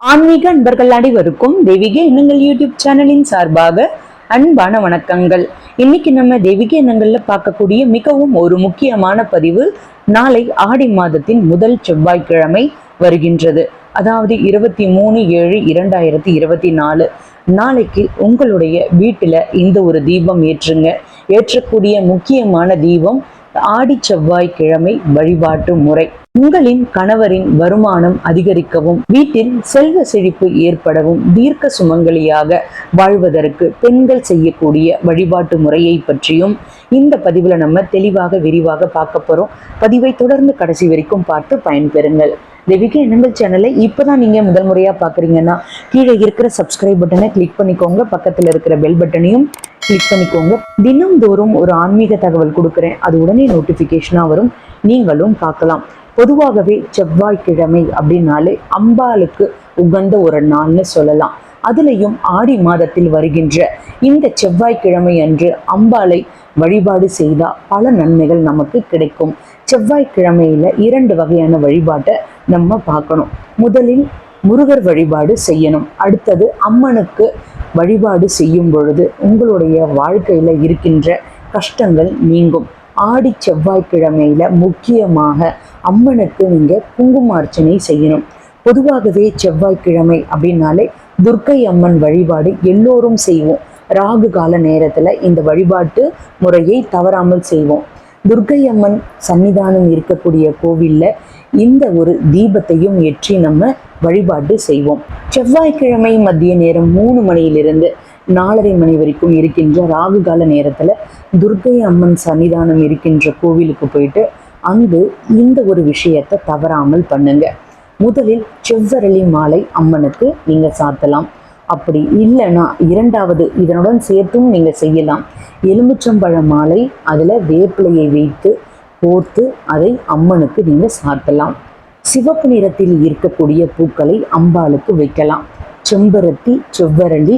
ஆன்மீக அன்பர்கள் அனைவருக்கும் தெய்வீக எண்ணங்கள் யூடியூப் சேனலின் சார்பாக அன்பான வணக்கங்கள். இன்னைக்கு நம்ம தெய்வீக எண்ணங்கள்ல பார்க்கக்கூடிய மிகவும் ஒரு முக்கியமான பதிவு நாளை ஆடி மாதத்தின் முதல் செவ்வாய்க்கிழமை வருகின்றது. அதாவது இருபத்தி மூணு ஏழு இரண்டாயிரத்தி இருபத்தி நாலு. நாளைக்கு உங்களுடைய வீட்டில் இந்த ஒரு தீபம் ஏற்றுங்க. ஏற்றக்கூடிய முக்கியமான தீபம் ஆடி செவ்வாய்க்கிழமை வழிபாட்டு முறை. உங்களின் கணவரின் வருமானம் அதிகரிக்கவும் வீட்டில் செல்வ செழிப்பு ஏற்படவும் தீர்க்க சுமங்கலியாக வாழ்வதற்கு பெண்கள் செய்யக்கூடிய வழிபாட்டு முறையை பற்றியும் இந்த பதிவுல நம்ம தெளிவாக விரிவாக பார்க்க போறோம். பதிவை தொடர்ந்து கடைசி வரைக்கும் பார்த்து பயன்பெறுங்கள். தேவிகா எண்ணங்கள் சேனலை இப்போதான் நீங்க முதல் முறையா பாக்குறீங்கன்னா கீழே இருக்கிற சப்ஸ்கிரைப் பட்டனை கிளிக் பண்ணிக்கோங்க. பக்கத்துல இருக்கிற பெல் பட்டனையும் கிளிக் பண்ணிக்கோங்க. தினம்தோறும் ஒரு ஆன்மீக தகவல் கொடுக்குறேன். அது உடனே நோட்டிஃபிகேஷனாக வரும். நீங்களும் பார்க்கலாம். பொதுவாகவே செவ்வாய்க்கிழமை அப்படின்னாலே அம்பாளுக்கு உகந்த ஒரு நாள்னு சொல்லலாம். அதுலேயும் ஆடி மாதத்தில் வருகின்ற இந்த செவ்வாய்க்கிழமை அன்று அம்பாளை வழிபாடு செய்தால் பல நன்மைகள் நமக்கு கிடைக்கும். செவ்வாய்க்கிழமையில இரண்டு வகையான வழிபாட்டை நம்ம பார்க்கணும். முதலில் முருகர் வழிபாடு செய்யணும். அடுத்தது அம்மனுக்கு வழிபாடு செய்யும் பொழுது உங்களுடைய வாழ்க்கையில இருக்கின்ற கஷ்டங்கள் நீங்கும். ஆடி செவ்வாய்க்கிழமையில முக்கியமாக அம்மனுக்கு நீங்க குங்கும அர்ச்சனை செய்யணும். பொதுவாகவே செவ்வாய்க்கிழமை அப்படின்னாலே துர்க்கை அம்மன் வழிபாடு எல்லோரும் செய்வோம். ராகு கால நேரத்துல இந்த வழிபாட்டு முறையை தவறாமல் செய்வோம். துர்க்கை அம்மன் சன்னிதானம் இருக்கக்கூடிய கோவில்ல இந்த ஒரு தீபத்தையும் ஏற்றி நம்ம வழிபாடு செய்வோம். செவ்வாய்க்கிழமை மதிய நேரம் மூணு மணியிலிருந்து நாலரை மணி வரைக்கும் இருக்கின்ற ராகு கால நேரத்துல துர்க்கை அம்மன் சன்னிதானம் இருக்கின்ற கோவிலுக்கு போயிட்டு அங்கு இந்த ஒரு விஷயத்தை தவறாமல் பண்ணுங்க. முதலில் செவ்வரளி மாலை அம்மனுக்கு நீங்க சாத்தலாம். அப்படி இல்லைன்னா இரண்டாவது இதனுடன் சேர்த்தும் நீங்கள் செய்யலாம். எலுமிச்சம்பழ மாலை அதில் வேப்பிலையை வைத்து கோர்த்து அதை அம்மனுக்கு நீங்கள் சாத்தலாம். சிவப்பு நிறத்தில் இருக்கக்கூடிய பூக்களை அம்பாளுக்கு வைக்கலாம். செம்பருத்தி செவ்வரளி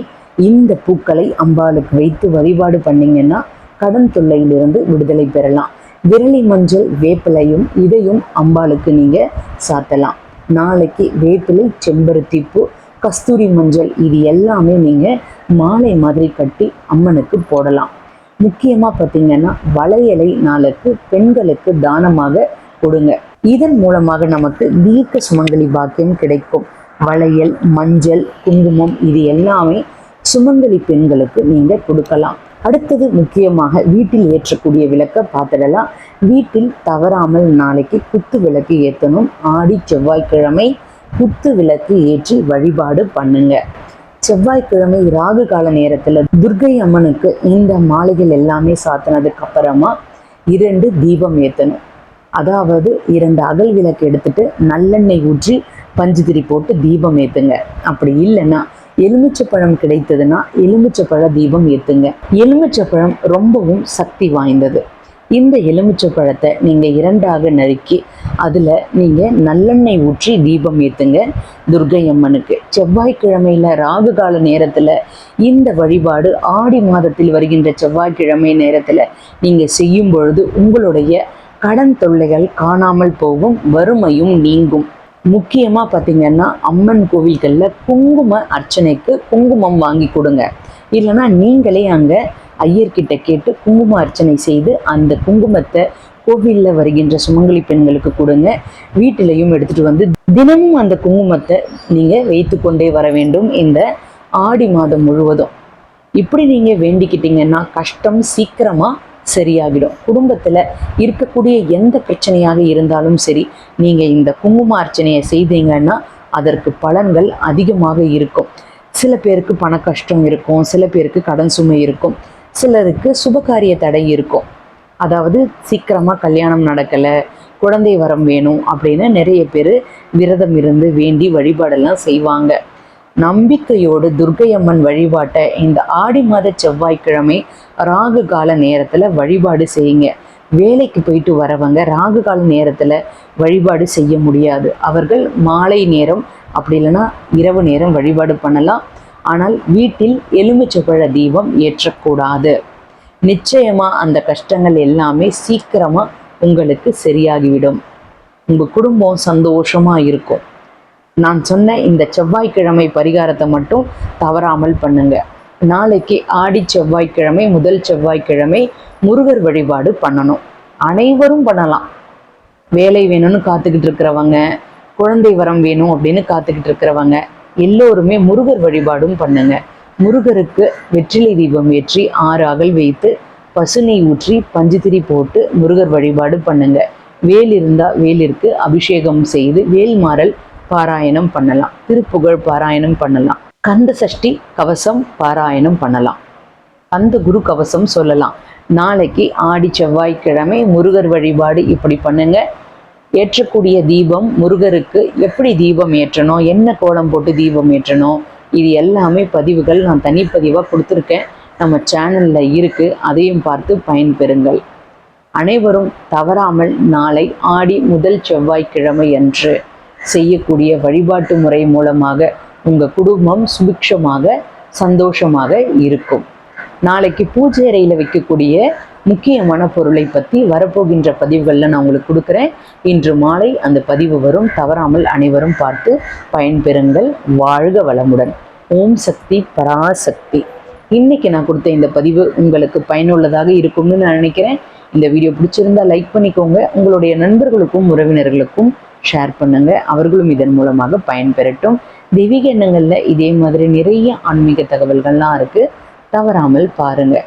இந்த பூக்களை அம்பாளுக்கு வைத்து வழிபாடு பண்ணீங்கன்னா கடன் தொல்லையிலிருந்து விடுதலை பெறலாம். விரலி மஞ்சள் வேப்பிலையும் இதையும் அம்பாளுக்கு நீங்கள் சாத்தலாம். நாளைக்கு வேப்பிலை செம்பருத்தி பூ கஸ்தூரி மஞ்சள் இது எல்லாமே நீங்க மாலை மாதிரி கட்டி அம்மனுக்கு போடலாம். முக்கியமா பார்த்தீங்கன்னா வளையலை நாளுக்கு பெண்களுக்கு தானமாக கொடுங்க. இதன் மூலமாக நமக்கு தீர்க்க சுமங்கலி பாக்கியம் கிடைக்கும். வளையல் மஞ்சள் குங்குமம் இது எல்லாமே சுமங்கலி பெண்களுக்கு நீங்க கொடுக்கலாம். அடுத்தது முக்கியமாக வீட்டில் ஏற்றக்கூடிய விளக்க பார்த்துடலாம் வீட்டில் தவறாமல் நாளைக்கு குத்து விளக்கு ஏற்றணும் ஆடி செவ்வாய்க்கிழமை குத்து விளக்கு ஏற்றி வழிபாடு பண்ணுங்க. செவ்வாய்க்கிழமை ராகு கால நேரத்துல துர்கை அம்மனுக்கு இந்த மாலைகள் எல்லாமே சாத்தினதுக்கு அப்புறமா இரண்டு தீபம் ஏற்றணும் அதாவது இரண்டு அகல் விளக்கு எடுத்துட்டு நல்லெண்ணெய் ஊற்றி பஞ்சுதிரி போட்டு தீபம் ஏத்துங்க. அப்படி இல்லைன்னா எலுமிச்சப்பழம் கிடைத்ததுன்னா எலுமிச்சப்பழ தீபம் ஏத்துங்க. எலுமிச்சப்பழம் ரொம்பவும் சக்தி வாய்ந்தது. இந்த எலுமிச்சை பழத்தை நீங்கள் இரண்டாக நறுக்கி அதில் நீங்கள் நல்லெண்ணெய் ஊற்றி தீபம் ஏற்றுங்க துர்கை அம்மனுக்கு செவ்வாய்க்கிழமையில ராகு கால நேரத்தில் இந்த வழிபாடு ஆடி மாதத்தில் வருகின்ற செவ்வாய்க்கிழமை நேரத்தில் நீங்கள் செய்யும் பொழுது உங்களுடைய கடன் தொல்லைகள் காணாமல் போகும் வறுமையும் நீங்கும். முக்கியமாக பார்த்தீங்கன்னா அம்மன் கோவில்களில் குங்கும அர்ச்சனைக்கு குங்குமம் வாங்கி கொடுங்க. இல்லைன்னா நீங்களே அங்கே ஐயர்கிட்ட கேட்டு குங்கும அர்ச்சனை செய்து அந்த குங்குமத்தை கோவிலில் வருகின்ற சுமங்கலி பெண்களுக்கு கொடுங்க. வீட்டிலையும் எடுத்துட்டு வந்து தினமும் அந்த குங்குமத்தை நீங்கள் வைத்து கொண்டே வர வேண்டும் இந்த ஆடி மாதம் முழுவதும். இப்படி நீங்கள் வேண்டிக்கிட்டீங்கன்னா கஷ்டம் சீக்கிரமாக சரியாகிடும். குடும்பத்தில் இருக்கக்கூடிய எந்த பிரச்சனையாக இருந்தாலும் சரி நீங்கள் இந்த குங்கும அர்ச்சனையை செய்தீங்கன்னா அதற்கு பலன்கள் அதிகமாக இருக்கும். சில பேருக்கு பண கஷ்டம் இருக்கும் சில பேருக்கு கடன் சுமை இருக்கும். சிலருக்கு சுபகாரிய தடை இருக்கும். அதாவது சீக்கிரமாக கல்யாணம் நடக்கலை குழந்தை வரம் வேணும் அப்படின்னு நிறைய பேர் விரதம் இருந்து வேண்டி வழிபாடெல்லாம் செய்வாங்க. நம்பிக்கையோடு துர்க்கை அம்மன் வழிபாட்டை இந்த ஆடி மாத செவ்வாய்க்கிழமை ராகு கால நேரத்தில் வழிபாடு செய்யுங்க. வேலைக்கு போயிட்டு வரவங்க ராகு கால நேரத்தில் வழிபாடு செய்ய முடியாது. அவர்கள் மாலை நேரம் அப்படி இல்லைன்னா இரவு நேரம் வழிபாடு பண்ணலாம். ஆனால் வீட்டில் எலுமிச்சப்பழ தீபம் ஏற்றக்கூடாது. நிச்சயமா அந்த கஷ்டங்கள் எல்லாமே சீக்கிரமா உங்களுக்கு சரியாகிவிடும். உங்க குடும்பம் சந்தோஷமா இருக்கும். நான் சொன்ன இந்த செவ்வாய்க்கிழமை பரிகாரத்தை மட்டும் தவறாமல் பண்ணுங்க. நாளைக்கு ஆடி செவ்வாய்க்கிழமை முதல் செவ்வாய்க்கிழமை முருகர் வழிபாடு பண்ணணும். அனைவரும் பண்ணலாம். வேலை வேணும்னு காத்துக்கிட்டு இருக்கிறவங்க குழந்தை வரம் வேணும் அப்படின்னு காத்துக்கிட்டு இருக்கிறவங்க எல்லோருமே முருகர் வழிபாடும் பண்ணுங்க. முருகருக்கு வெற்றிலை தீபம் ஏற்றி ஆறு அகல் வைத்து பசுனை ஊற்றி பஞ்சுத்திரி போட்டு முருகர் வழிபாடு பண்ணுங்க. வேல் இருந்தால் வேலிற்கு அபிஷேகம் செய்து வேல்மாறல் பாராயணம் பண்ணலாம். திருப்புகழ் பாராயணம் பண்ணலாம். கந்த சஷ்டி கவசம் பாராயணம் பண்ணலாம். அந்த குரு கவசம் சொல்லலாம். நாளைக்கு ஆடி செவ்வாய்க்கிழமை முருகர் வழிபாடு இப்படி பண்ணுங்க. ஏற்றக்கூடிய தீபம் முருகருக்கு எப்படி தீபம் ஏற்றணும்? என்ன கோலம் போட்டு தீபம் ஏற்றணும்? இது எல்லாமே பதிவுகள் நான் தனிப்பதிவாக கொடுத்துருக்கேன். நம்ம சேனலில் இருக்குது அதையும் பார்த்து பயன்பெறுங்கள். அனைவரும் தவறாமல் நாளை ஆடி முதல் செவ்வாய்க்கிழமை அன்று செய்யக்கூடிய வழிபாட்டு முறை மூலமாக உங்கள் குடும்பம் சுபிக்ஷமாக சந்தோஷமாக இருக்கும். நாளைக்கு பூஜை அறையில் வைக்கக்கூடிய முக்கியமான பொருளை பற்றி வரப்போகின்ற பதிவுகளில் நான் உங்களுக்கு கொடுக்குறேன். இன்று மாலை அந்த பதிவு வரும். தவறாமல் அனைவரும் பார்த்து பயன்பெறுங்கள். வாழ்க வளமுடன். ஓம் சக்தி பராசக்தி. இன்னைக்கு நான் கொடுத்த இந்த பதிவு உங்களுக்கு பயனுள்ளதாக இருக்கும்னு நான் நினைக்கிறேன். இந்த வீடியோ பிடிச்சிருந்தா லைக் பண்ணிக்கோங்க. உங்களுடைய நண்பர்களுக்கும் உறவினர்களுக்கும் ஷேர் பண்ணுங்க. அவர்களும் இதன் மூலமாக பயன்பெறட்டும். தெய்வீக எண்ணங்களில் இதே மாதிரி நிறைய ஆன்மீக தகவல்கள்லாம் இருக்குது தவறாமல் பாருங்கள்